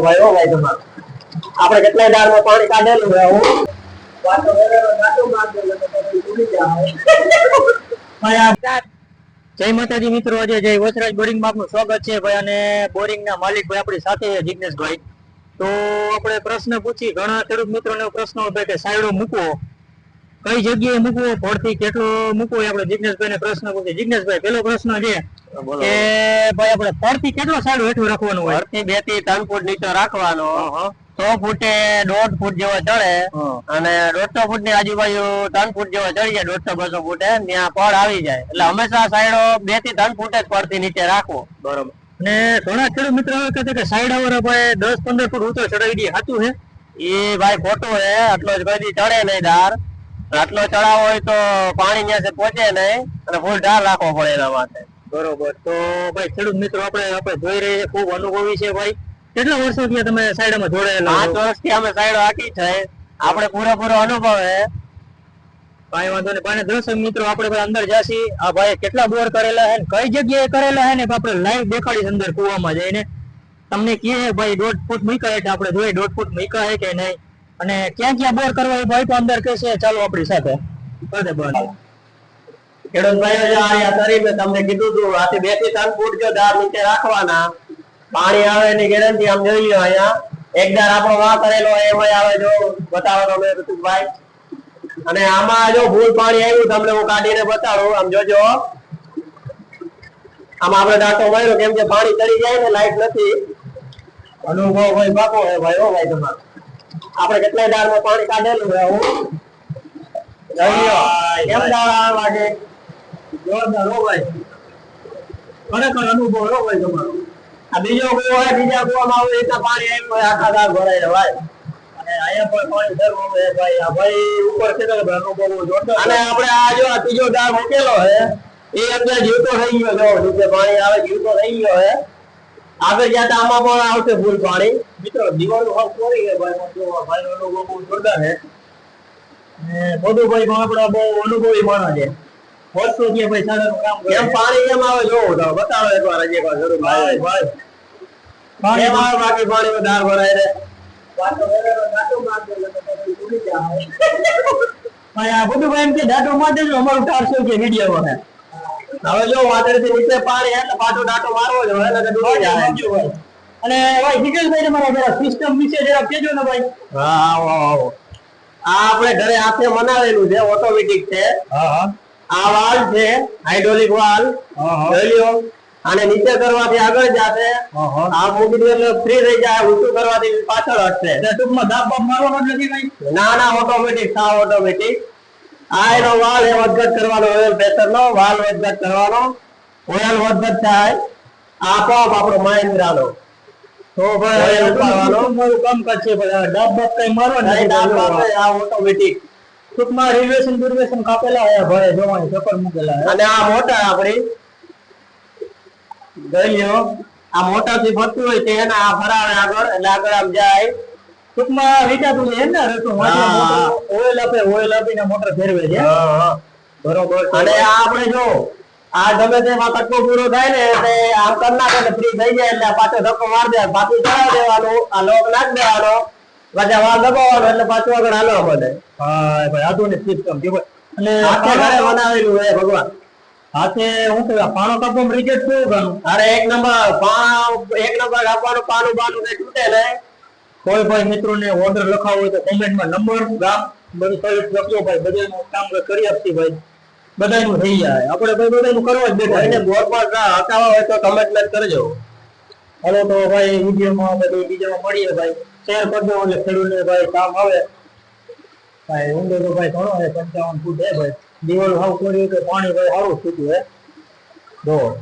ભાઈ ભાઈ તમારે. આપણે પાણી કાઢેલું હોય હું? જાય. માતાજી મિત્રો, આજે જય વસરાજ બોરિંગમાં આપનું સ્વાગત છે, ભાઈ, અને બોરિંગ ના માલિક ભાઈ આપણી સાથે જિજ્ઞેશભાઈ તો આપણે પ્રશ્ન પૂછી, ઘણા ખેડૂત મિત્રોને પ્રશ્ન હતો કે સાયડો મૂકવો? કઈ જગ્યાએ મૂકવો? ભરતી કેટલો મૂકવો? આપણે જિજ્ઞેશભાઈ ને પ્રશ્ન પૂછી જિજ્ઞેશભાઈ પેલો પ્રશ્ન છે કે ભાઈ આપણે ફરતી કેટલો સાઈડ હેઠું રાખવાનું હોય? બેથી ત્રણ ફૂટ નીચે રાખવાનો. સો ફૂટે દોઢ ફૂટ જેવો ચડે. અને દોઢસો ફૂટની આજુબાજુ ત્રણ ફૂટ જેવો ચડી જાય દોઢસો બસો ફૂટે ત્યાં પડ આવી જાય. એટલે હંમેશા સાઈડો બેથી ત્રણ ફૂટ જ પડતી નીચે રાખવો. બરોબર. અને ઘણા ખેડૂત મિત્રો કહે છે કે સાઈડ વાળા ભાઈ દસ પંદર ફૂટ ઊંચો ચડાવી દઈએ સાચું છે? એ ભાઈ ખોટું હે આટલો જ કદી ચડે નહીં ધાર. આટલો ચડાવો હોય તો પાણી ત્યાં પહોંચે નહીં. અને ફૂલ ઢાર રાખવો પડે એના માટે. બરોબર. તો ભાઈ ખેડૂત મિત્રો આપણે આપણે જોઈ રહીએ ખૂબ અનુભવી છે ભાઈ. કેટલા વર્ષોથી તમે સાઈડમાં જોડાયેલા પાંચ વર્ષથી અમે સાઈડો આખી છે. આપણે પૂરેપૂરો અનુભવ હે ભાઈ વાંધો નહીં. ભાઈ દર્શક મિત્રો આપણે અંદર જાસી આ ભાઈ કેટલા બોર કરેલા છે ને કઈ જગ્યાએ કરેલા છે ને આપણે લાઈવ દેખાડીશ અંદર કુવામાં જઈને. તમને કહે ભાઈ દોઢ ફૂટ મૂકા એટલે આપણે જોઈએ દોઢ ફૂટ મૂકા છે કે નહીં. અને ક્યાં ક્યાં બોર કરવા એ ભાઈ તો અંદર કહેશે ચાલો આપણી સાથે. બરાબર. ખેડૂત ભાઈઓ જો અહીંયા તરી મેં તમને કીધું હતું આથી બેથી ત્રણ ફૂટ જો દાળ નીચે રાખવાના પાણી આવે એની ગેરંટી આમ જોઈ લો અહીંયા. એક દાર આપણો વાહ કરેલો એમાં આવે જો બતાવો તમે ઋતુભાઈ અને આમાં જો ભૂલ પાણી આવ્યું તમને હું કાઢીને બતાડું. આમ જોજો. આમાં આપણે ડાટો માર્યો કેમ કે પાણી ચડી જાય ને લાઈટ નથી. અનુભવ ભાઈ બાપો હે ભાઈ ઓ ભાઈ તમારો. આપણે કેટલાય દાળમાં પાણી કાઢેલું છે હું જોઈ કેમ દાળ આવે લાગે જોરદાર હો ખરેખર અનુભવ હો તમારો. આ બીજો કુવો હોય બીજા કુવામાં આવું એટલા પાણી આવ્યું આખા દાળ ભરાય ભાઈ અને ભાઈ જીવતો થઈ ગયો જો, નીચે પાણી આવે, જીવતો થઈ ગયો હે આગળ જતા આમાં પણ આવશે ફૂલ પાણી. મિત્રો દિવાળનું હાવ કોરી ગઈ ભાઈ અનુભવ બહુ જોરદાર છે. મોદુભાઈ આપણા બહુ અનુભવી માણસ છે. વર્ષોથી ભાઈ સાડાનું કામ કરે. પાણી કેમ આવે જોવો તો બતાવો એકવાર હજી એકવાર જરૂર ભાઈ. ભાઈ. પાણી આવે બાકી પાણી માં દાળ ભરાય રે ભાઈ આ મોદુભાઈ એમ કે દાંતો માર દેજો અમારું ટાળશો કે વીડિયો છે હવે જો વાદળથી નીચે પાણી એટલે પાછો ડાટો મારવો જ હોય એટલે ડૂબી જાય. અને ભાઈ જીગલભાઈ તમારા જરા સિસ્ટમ વિશે જરા કેજો ને ભાઈ. હા આવો આવો. આ આપણે ઘરે હાથે મનાવેલું છે ઓટોમેટિક છે. હા હા. આ વાલ છે હાઇડ્રોલિક વાલ અને નીચે કરવાથી આગળ જશે. આ મૂકી દે એટલે ફ્રી રહી જાય ઊંચું કરવાથી પાછળ હટશે. એટલે ટૂંકમાં દાબ બાપ મારવાનો નથી કઈ? ના ના ઓટોમેટિક સાવ ઓટોમેટિક આ એનો વાલ એ વધઘટ કરવાનો ઓઇલ પ્રેશર નો વાલ વધઘટ કરવાનો. ઓઇલ વધઘટ થાય. આપોઆપ આપણો મહિન્દ્રા નો તો ભાઈ કામ કરશે? ડબ બાપ કઈ મારવા નહીં, આ ઓટોમેટિક ટૂંકમાં રિલેશન દુર્વેશન કાપેલા હોય ભાઈ જોવાની ચક્કર મૂકેલા અને આ મોટર આપણી જોઈ આ મોટા થી ફરતું હોય તે એના આ ફરાવે આગળ એટલે આગળ આમ જાય. ટૂંકમાં વિચારતું છે ને રસ્તો હા, હા. ઓઇલ આપે ઓઇલ આપીને મોટર ફેરવે છે. બરોબર અને આ આપણે જો આ ગમે તેમાં કટકો પૂરો થાય ને એટલે આમ કરી નાખે ફ્રી થઈ જાય એટલે પાછો ધક્કો મારી દે બાકી ચડાવી દેવાનું આ લોક નાખી દેવાનો. પછી વાળ દબાવવાનો એટલે પાછું આગળ હાલવા પડે. હા ભાઈ આધુનિક સિસ્ટમ છે અને હાથે ઘરે બનાવેલું હે ભગવાન. હાથે હું કે પાણો કાપવામાં રિજેક્ટ શું ગાનું અરે એક નંબર એક નંબર કાપવાનું પાનું બાનું કઈ છૂટે ને કોઈ ભાઈ મિત્રોને ઓર્ડર લખાવો હોય તો કોમેન્ટમાં નંબર ગામ બધું સર્વિસ લખજો ભાઈ બધાનું કામ કરી આપતી ભાઈ. બધાનું થઈ જાય. આપણે ભાઈ બધાનું કરવા જ બેઠા એને બોર પર હટાવવા હોય તો કમેન્ટ કરજો. હાલો તો ભાઈ વિડીયોમાં બધું બીજામાં મળીએ ભાઈ. શેર કરજો એટલે ખેડૂતને ભાઈ કામ આવે. ભાઈ ઊંડો તો ભાઈ ઘણો છે, પંચાવન ફૂટ હે ભાઈ. દિવાલ હાવ કર્યું કે પાણી ભાઈ સારું છૂટ્યું હે. જો.